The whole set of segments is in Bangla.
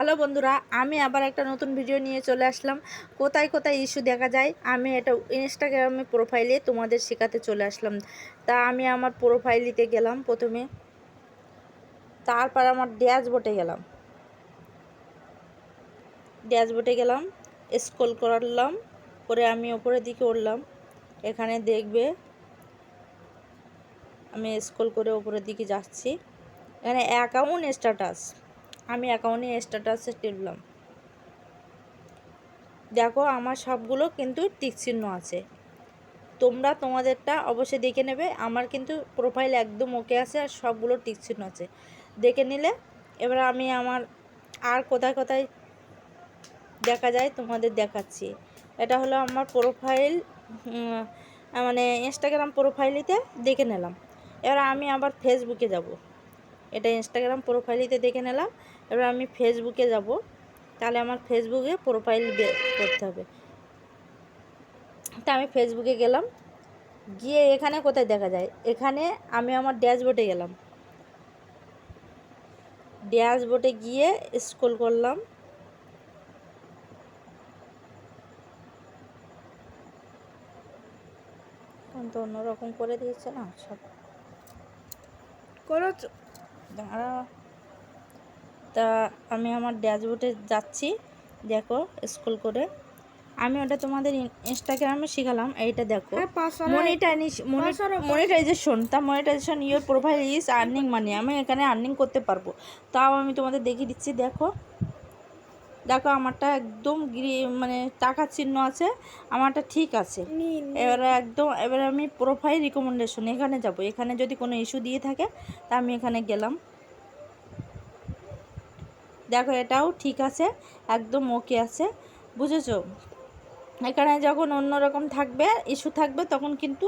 হ্যালো বন্ধুরা, আমি আবার একটা নতুন ভিডিও নিয়ে চলে আসলাম। কোথায় কোথায় ইস্যু দেখা যায়, আমি এটা ইনস্টাগ্রামে প্রোফাইলে তোমাদের শেখাতে চলে আসলাম। তা আমি আমার প্রোফাইলিতে গেলাম প্রথমে, তারপর আমার ড্যাশবোর্ডে গেলাম। ড্যাশবোর্ডে গেলাম স্ক্রল করলাম করে আমি ওপরের দিকে উঠলাম। এখানে দেখবে, আমি স্ক্রল করে ওপরের দিকে যাচ্ছি। এখানে অ্যাকাউন্ট স্ট্যাটাস আমি অ্যাকাউন্টে স্ট্যাটাসে টিপলাম। দেখো, আমার সবগুলো কিন্তু টিক চিহ্ন আছে। তোমরা তোমাদেরটা অবশ্যই দেখে নেবে। আমার কিন্তু প্রোফাইল একদম ওকে আছে আর সবগুলো টিক চিহ্ন আছে। দেখে নিলে এবার আমি আমার আর কোথায় কোথায় দেখা যায় তোমাদের দেখাচ্ছি। এটা হলো আমার প্রোফাইল মানে ইনস্টাগ্রাম প্রোফাইলিতে দেখে নিলাম। এবার আমি আবার ফেসবুকে যাব। এটা ইনস্টাগ্রাম প্রোফাইলিতে দেখে নিলাম। এবার আমি ফেসবুকে যাব। তাহলে আমার ফেসবুকে প্রোফাইল করতে হবে। তা আমি ফেসবুকে গেলাম। গিয়ে এখানে কোথায় দেখা যায়? এখানে আমি আমার ড্যাশবোর্ডে গেলাম। ড্যাশবোর্ডে গিয়ে স্ক্রল করলাম। এখন তো অন্যরকম করে দিয়েছে না সব। করো। দাঁড়া। তা আমি আমার ড্যাশবোর্ডে যাচ্ছি দেখো স্কুল করে। আমি ওটা তোমাদের ইনস্টাগ্রামে শিখালাম এইটা দেখো। মনিটাইজেশন তা monetization your profile is earning money আমি এখানে আর্নিং করতে পারব। তাও আমি তোমাদের দেখিয়ে দিচ্ছি দেখো। দেখো আমারটা একদম গ্রি মানে টাকার চিহ্ন আছে আমারটা ঠিক আছে। এবারে একদম এবারে আমি প্রোফাইল রিকমেন্ডেশন এখানে যাব। এখানে যদি কোনো ইস্যু দিয়ে থাকে তা আমি এখানে গেলাম। দেখো এটাও ঠিক আছে একদম ওকে আছে। বুঝেছ? এখানে যখন অন্যরকম থাকবে ইস্যু থাকবে তখন কিন্তু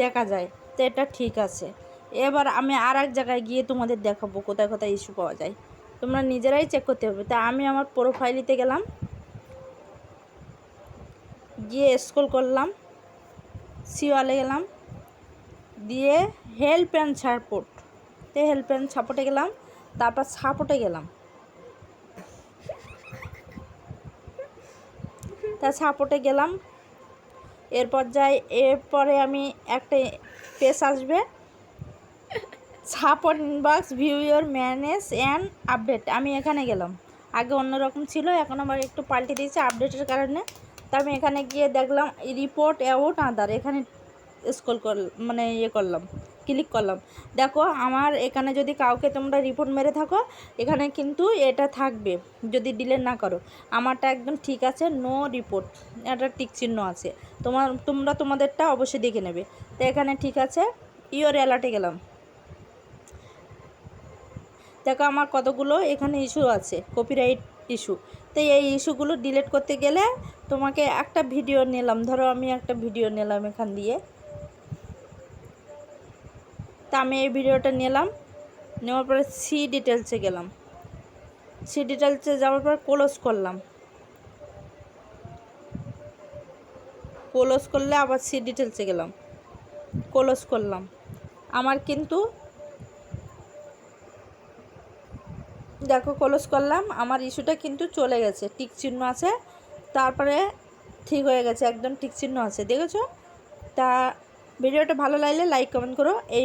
দেখা যায় তো এটা ঠিক আছে। এবার আমি আর এক জায়গায় গিয়ে তোমাদের দেখাবো কোথায় কোথায় ইস্যু পাওয়া যায়। তোমরা নিজেরাই চেক করতে হবে। তা আমি আমার প্রোফাইলিতে গেলাম। গিয়ে স্ক্রল করলাম। সিওয়ালে গেলাম। দিয়ে হেল্প অ্যান্ড সাপোর্ট তে হেল্প অ্যান্ড সাপোর্টে গেলাম। তারপর সাপোর্টে গেলাম। তা সাপোর্টে গেলাম। এরপর যাই, এরপরে আমি একটা পেজ আসবে। Support inbox view your manage and update আমি এখানে গেলাম। আগে অন্যরকম ছিল, এখন আবার একটু পাল্টে দিয়েছে আপডেটের কারণে। তা আমি এখানে গিয়ে দেখলাম রিপোর্ট অ্যাওয়ার্ড আদার এখানে স্ক্রল কর মানে ইয়ে করলাম ক্লিক করলাম। দেখো, আমার এখানে যদি কাউকে তোমরা রিপোর্ট মেরে থাকো, এখানে কিন্তু এটা থাকবে, যদি ডিলেট না করো। আমারটা একদম ঠিক আছে নো রিপোর্ট এটা টিক চিহ্ন আছে। তোমার, তোমরা তোমাদেরটা অবশ্যই দেখে নেবে। তো এখানে ঠিক আছে ইওর অ্যালার্টে গেলাম। দেখো আমার কতগুলো এখানে ইস্যু আছে কপিরাইট ইস্যু তো এই ইস্যুগুলো ডিলিট করতে গেলে তোমাকে একটা ভিডিও নিলাম, ধরো আমি একটা ভিডিও নিলাম এখান দিয়ে। তা আমি এই ভিডিওটা নিলাম, নেওয়ার পরে সি ডিটেলসে গেলাম। সি ডিটেলসে যাওয়ার পর ক্লোজ করলাম। ক্লোজ করলে আবার সি ডিটেলসে গেলাম। ক্লোজ করলাম। আমার কিন্তু দেখো ক্লোজ করলাম। আমার ইস্যুটা কিন্তু চলে গেছে। টিক চিহ্ন আছে। তারপরে ঠিক হয়ে গেছে। একদম টিক চিহ্ন আছে। দেখেছ? তা, ভিডিওটা ভালো লাগলে লাইক কমেন্ট করো। এই